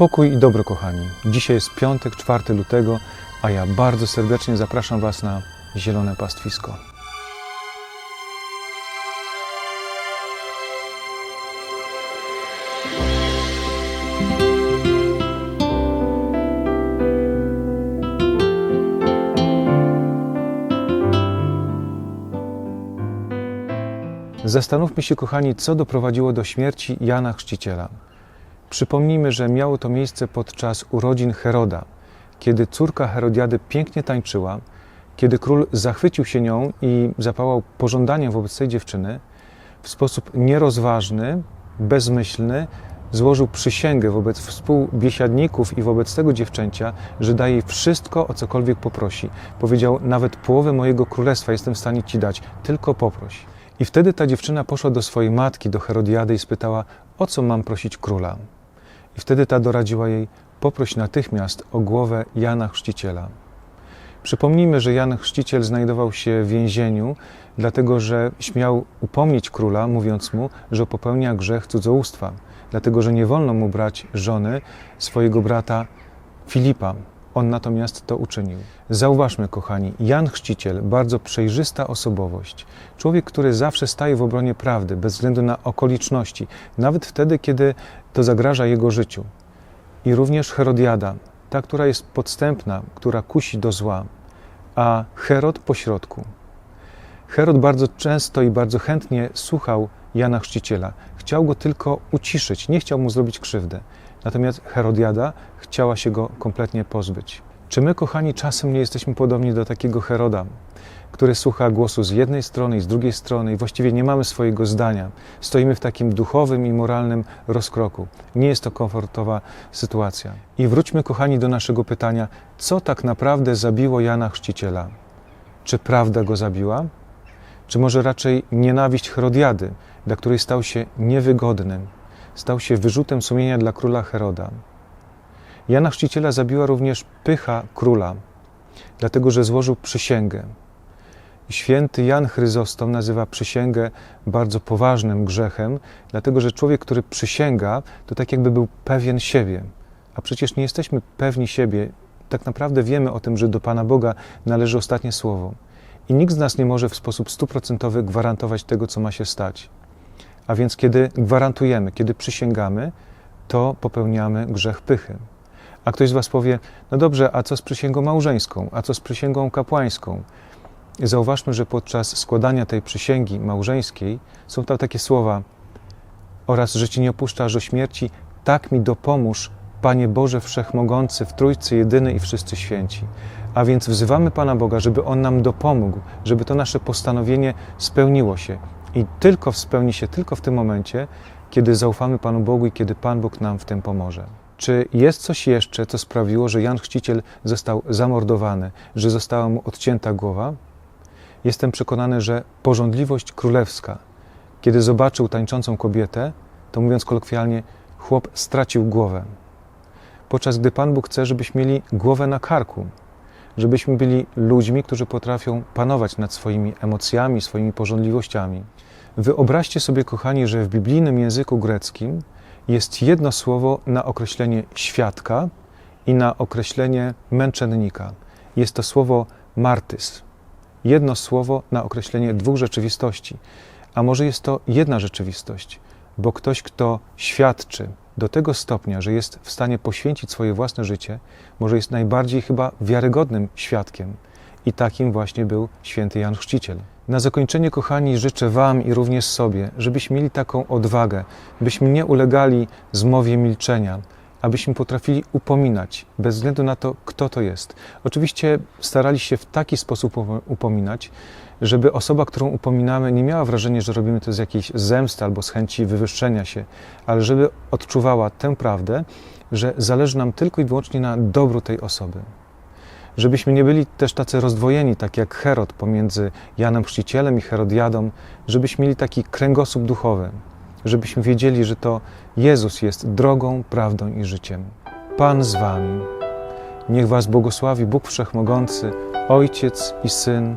Pokój i dobro, kochani. Dzisiaj jest piątek, 4 lutego, a ja bardzo serdecznie zapraszam Was na Zielone Pastwisko. Zastanówmy się, kochani, co doprowadziło do śmierci Jana Chrzciciela. Przypomnijmy, że miało to miejsce podczas urodzin Heroda, kiedy córka Herodiady pięknie tańczyła, kiedy król zachwycił się nią i zapałał pożądaniem wobec tej dziewczyny, w sposób nierozważny, bezmyślny złożył przysięgę wobec współbiesiadników i wobec tego dziewczęcia, że daje jej wszystko, o cokolwiek poprosi. Powiedział, nawet połowę mojego królestwa jestem w stanie ci dać, tylko poproś. I wtedy ta dziewczyna poszła do swojej matki, do Herodiady i spytała, o co mam prosić króla. Wtedy ta doradziła jej, poproś natychmiast o głowę Jana Chrzciciela. Przypomnijmy, że Jan Chrzciciel znajdował się w więzieniu, dlatego że śmiał upomnieć króla, mówiąc mu, że popełnia grzech cudzołóstwa, dlatego że nie wolno mu brać żony swojego brata Filipa. On natomiast to uczynił. Zauważmy, kochani, Jan Chrzciciel, bardzo przejrzysta osobowość. Człowiek, który zawsze staje w obronie prawdy, bez względu na okoliczności, nawet wtedy, kiedy to zagraża jego życiu. I również Herodiada, ta, która jest podstępna, która kusi do zła, a Herod pośrodku. Herod bardzo często i bardzo chętnie słuchał Jana Chrzciciela. Chciał go tylko uciszyć, nie chciał mu zrobić krzywdy. Natomiast Herodiada chciała się go kompletnie pozbyć. Czy my, kochani, czasem nie jesteśmy podobni do takiego Heroda, który słucha głosu z jednej strony i z drugiej strony i właściwie nie mamy swojego zdania? Stoimy w takim duchowym i moralnym rozkroku. Nie jest to komfortowa sytuacja. I wróćmy, kochani, do naszego pytania, co tak naprawdę zabiło Jana Chrzciciela? Czy prawda go zabiła? Czy może raczej nienawiść Herodiady, dla której stał się niewygodnym, stał się wyrzutem sumienia dla króla Heroda. Jana Chrzciciela zabiła również pycha króla, dlatego że złożył przysięgę. Święty Jan Chryzostom nazywa przysięgę bardzo poważnym grzechem, dlatego że człowiek, który przysięga, to tak jakby był pewien siebie. A przecież nie jesteśmy pewni siebie. Tak naprawdę wiemy o tym, że do Pana Boga należy ostatnie słowo. I nikt z nas nie może w sposób stuprocentowy gwarantować tego, co ma się stać. A więc kiedy gwarantujemy, kiedy przysięgamy, to popełniamy grzech pychy. A ktoś z Was powie, no dobrze, a co z przysięgą małżeńską, a co z przysięgą kapłańską? Zauważmy, że podczas składania tej przysięgi małżeńskiej są tam takie słowa oraz, że Ci nie opuszczasz do śmierci, tak mi dopomóż, Panie Boże Wszechmogący, w Trójcy Jedyny i wszyscy święci. A więc wzywamy Pana Boga, żeby On nam dopomógł, żeby to nasze postanowienie spełniło się. I tylko spełni się tylko w tym momencie, kiedy zaufamy Panu Bogu i kiedy Pan Bóg nam w tym pomoże. Czy jest coś jeszcze, co sprawiło, że Jan Chrzciciel został zamordowany, że została mu odcięta głowa? Jestem przekonany, że porządliwość królewska, kiedy zobaczył tańczącą kobietę, to mówiąc kolokwialnie, chłop stracił głowę. Podczas gdy Pan Bóg chce, żebyśmy mieli głowę na karku, żebyśmy byli ludźmi, którzy potrafią panować nad swoimi emocjami, swoimi porządliwościami. Wyobraźcie sobie, kochani, że w biblijnym języku greckim jest jedno słowo na określenie świadka i na określenie męczennika. Jest to słowo martys. Jedno słowo na określenie dwóch rzeczywistości. A może jest to jedna rzeczywistość, bo ktoś, kto świadczy do tego stopnia, że jest w stanie poświęcić swoje własne życie, może jest najbardziej chyba wiarygodnym świadkiem. I takim właśnie był święty Jan Chrzciciel. Na zakończenie, kochani, życzę Wam i również sobie, żebyśmy mieli taką odwagę, byśmy nie ulegali zmowie milczenia, abyśmy potrafili upominać, bez względu na to, kto to jest. Oczywiście starali się w taki sposób upominać, żeby osoba, którą upominamy, nie miała wrażenia, że robimy to z jakiejś zemsty albo z chęci wywyższenia się, ale żeby odczuwała tę prawdę, że zależy nam tylko i wyłącznie na dobru tej osoby. Żebyśmy nie byli też tacy rozdwojeni, tak jak Herod pomiędzy Janem Chrzcicielem i Herodiadą, żebyśmy mieli taki kręgosłup duchowy, żebyśmy wiedzieli, że to Jezus jest drogą, prawdą i życiem. Pan z Wami. Niech Was błogosławi Bóg Wszechmogący, Ojciec i Syn